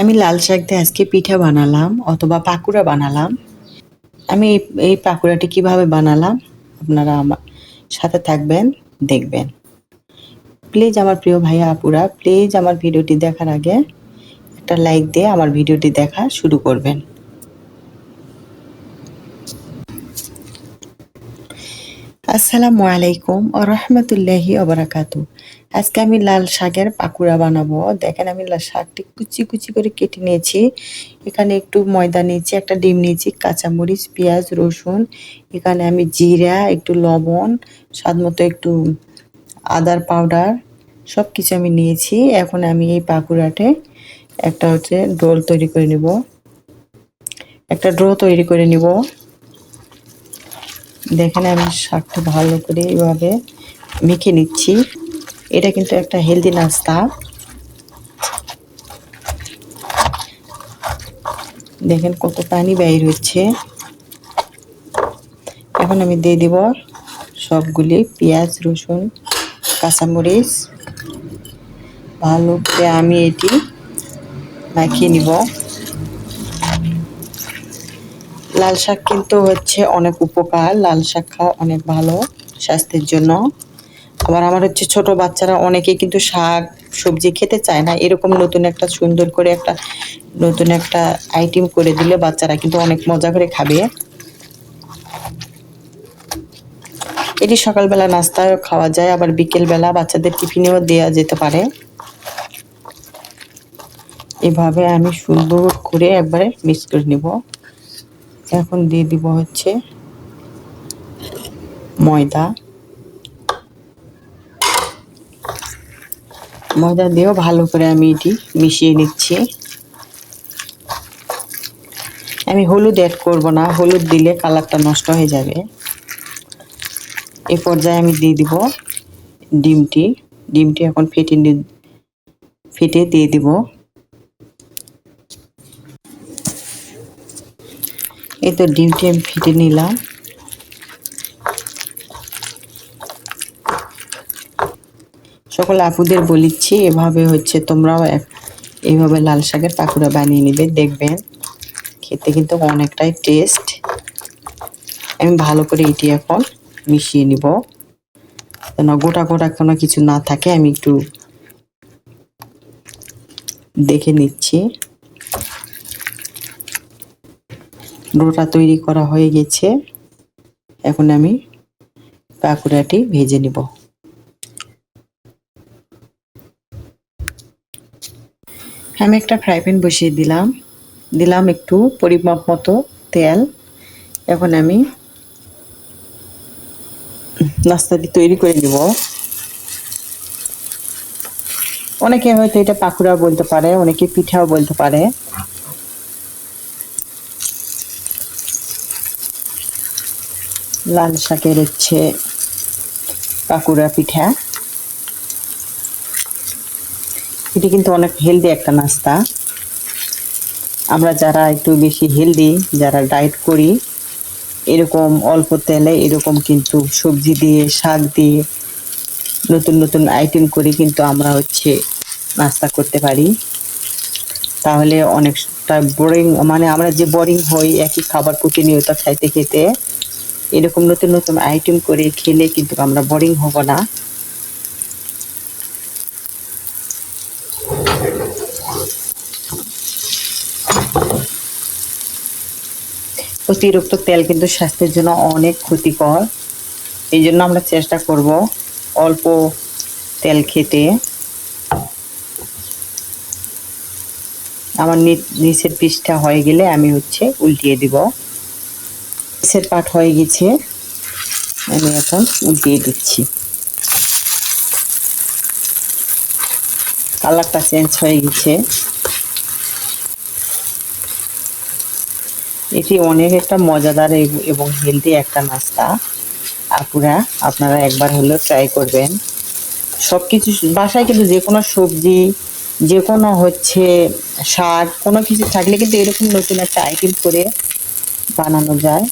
আমি লাল শাক দিয়ে আজকে পিঠা বানালাম অথবা পাকুড়া বানালাম। আমি এই পাকুড়াটি কীভাবে বানালাম আপনারা আমার সাথে থাকবেন, দেখবেন। প্লিজ আমার প্রিয় ভাইয়া আপুরা, প্লিজ আমার ভিডিওটি দেখার আগে একটা লাইক দিয়ে আমার ভিডিওটি দেখা শুরু করবেন। আসসালামু আলাইকুম ও রহমতুল্লাহি ওবরাকাতু আজকে আমি লাল শাকের পাকুড়া বানাবো। দেখেন আমি লাল শাকটি কুচি কুচি করে কেটে নিয়েছি। এখানে একটু ময়দা নিয়েছি, একটা ডিম নিয়েছি, কাঁচামরিচ, পেঁয়াজ, রসুন, এখানে আমি জিরা, একটু লবণ, স্বাদ মতো একটু আদার পাউডার সব কিছু আমি নিয়েছি। এখন আমি এই পাকুড়াটে একটা হচ্ছে ডোল তৈরি করে নিব। একটা ড্রো তৈরি করে নিব। দেখেন আমি শাকটা ভালো করে এভাবে মেখে নিচ্ছি। এটা কিন্তু একটা হেলদি নাস্তা। দেখেন কত পানি বাইর হচ্ছে এখন আমি দিয়ে দিব সবগুলি পেঁয়াজ, রসুন, কাঁচামরিচ। ভালো করে আমি এটি মাখিয়ে নিব। লাল শাক কিন্তু হচ্ছে অনেক উপকার। লাল শাক খাওয়া অনেক ভালো স্বাস্থ্যের জন্য। আবার আমার হচ্ছে ছোট বাচ্চারা অনেকে কিন্তু শাক, সবজি খেতে চায় না। এরকম নতুন একটা, সুন্দর করে একটা, নতুন একটা আইটেম করে দিলে বাচ্চারা কিন্তু অনেক মজা করে খাবে। এটি সকালবেলা নাস্তায় খাওয়া যায়, আবার বিকেলবেলা বাচ্চাদের টিফিনেও দেওয়া যেতে পারে। এভাবে আমি সুন্দর করে একবারে মিক্স করে নেব। এখন দিয়ে দিব হচ্ছে ময়দা। ময়দা দিয়েও ভালো করে আমি এটি মিশিয়ে নিচ্ছি। আমি হলুদ অ্যাড করব না, হলুদ দিলে কালারটা নষ্ট হয়ে যাবে। এই পর্যায়ে আমি দিয়ে দিব ডিমটি। ডিমটি এখন ফেটে ফেটে দিয়ে দিব। এই তো ডিমটি আমি ফেটে নিলাম। সকল আপুদের বলিচ্ছি, এভাবে হচ্ছে তোমরাও এইভাবে লাল শাকের পাকুড়া বানিয়ে নিবে, দেখবেন। খেতে কিন্তু অনেকটাই টেস্ট আমি ভালো করে এটি এখন মিশিয়ে নিব। যেন গোটা গোটা কোনো কিছু না থাকে, আমি একটু দেখে নিচ্ছি। ডোটা তৈরি করা হয়ে গেছে। এখন আমি পাকুড়াটি ভেজে নিব। আমি একটা ফ্রাই প্যান বসিয়ে দিলাম। দিলাম একটু পরিমাপ মতো তেল। এখন আমি নাস্তাটি তৈরি করে নিব। অনেকে হয়তো এটা পাকুড়া বলতে পারে, অনেকে পিঠাও বলতে পারে। লাল শাকের হচ্ছে পাকুড়া পিঠা। এটি কিন্তু অনেক হেলদি একটা নাস্তা। আমরা যারা একটু বেশি হেলদি যারা ডায়েট করি, এরকম অল্প তেলে এরকম কিন্তু সবজি দিয়ে, শাক দিয়ে নতুন নতুন আইটেম করে কিন্তু আমরা হচ্ছে নাস্তা করতে পারি। তাহলে অনেকটা বোরিং মানে আমরা যে বোরিং হই, একই খাবার প্রতিনিয়ত খাইতে খেতে এরকম নতুন নতুন আইটেম করে খেলে কিন্তু আমরা বোরিং হব না। অতিরিক্ত তেল কিন্তু স্বাস্থ্যের জন্য অনেক ক্ষতিকর। এই জন্য আমরা চেষ্টা করব অল্প তেল খেতে। আমার নিচের পিসটা হয়ে গেলে আমি হচ্ছে উল্টিয়ে দিব। নিচের পাট হয়ে গেছে। আমি এখন উল্টিয়ে দিচ্ছি। কালারটা চেঞ্জ হয়ে গেছে। এটি অনেক একটা মজাদার এবং হেলদি একটা নাস্তা। আপুরা, আপনারা একবার হলেও ট্রাই করবেন। সব কিছু বাসায় কিন্তু যে কোনো সবজি, যে কোনো হচ্ছে শাক, কোনো কিছু থাকলে কিন্তু এরকম নতুন একটা আইটেম করে বানানো যায়।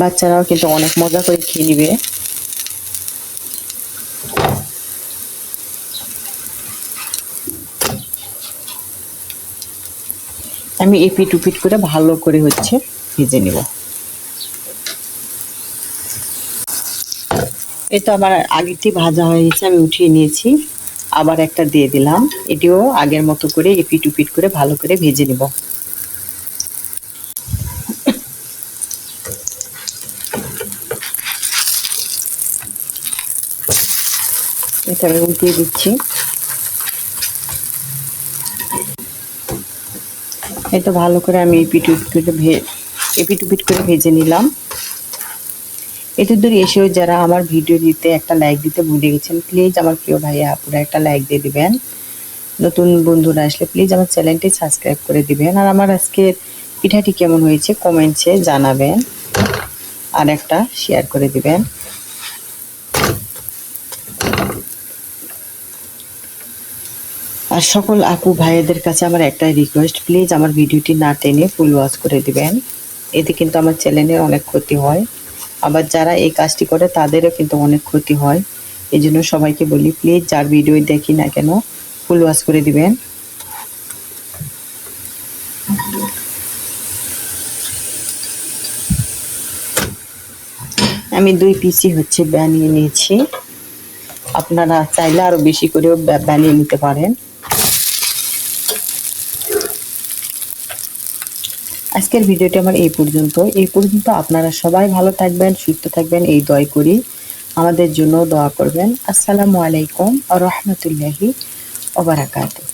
বাচ্চারাও কিন্তু অনেক মজা করে খেয়ে নিবে। আমি এপিট উপিট করে ভালো করে হচ্ছে ভেজে নেব। এই তো আমার আগেরটি ভাজা হয়ে গেছে, আমি উঠিয়ে নিয়েছি। আবার একটা দিয়ে দিলাম। এটিও আগের মতো করে এপিট উপিট করে ভালো করে ভেজে নেব। এটা আমি উল্টিয়ে দিচ্ছি। এটা ভালো করে আমি এপিট করে ভে এপিট করে ভেজে নিলাম। এত দূর এসেও যারা আমার ভিডিও দিতে একটা লাইক দিতে ভুলে গেছেন প্লিজ আমার প্রিয় ভাইয়া আপুরা একটা লাইক দিয়ে দিবেন। নতুন বন্ধুরা আসলে প্লিজ আমার চ্যানেলটি সাবস্ক্রাইব করে দিবেন। আর আমার আজকের পিঠাটি কেমন হয়েছে কমেন্টসে জানাবেন। আর একটা শেয়ার করে দিবেন। আর সকল আপু ভাইয়াদের কাছে আমার একটাই রিকোয়েস্ট প্লিজ আমার ভিডিওটি না টেনে ফুল ওয়াচ করে দিবেন। এতে কিন্তু আমার চ্যানেলের অনেক ক্ষতি হয়। আবার যারা এই কাজটি করে, তাদেরও কিন্তু অনেক ক্ষতি হয়। এই জন্য সবাইকে বলি প্লিজ যার ভিডিও দেখি না কেন ফুল ওয়াচ করে দিবেন। আমি দুই পিসি হচ্ছে বানিয়ে নিয়েছি। আপনারা চাইলে আরও বেশি করেও বানিয়ে নিতে পারেন। আজকের ভিডিওটি আমার এই পর্যন্ত। এই পর্যন্ত আপনারা সবাই ভালো থাকবেন, সুস্থ থাকবেন, এই দয় করি। আমাদের জন্য দোয়া করবেন। আসসালামু আলাইকুম রহমতুল্লাহি ওবারাকাতুহ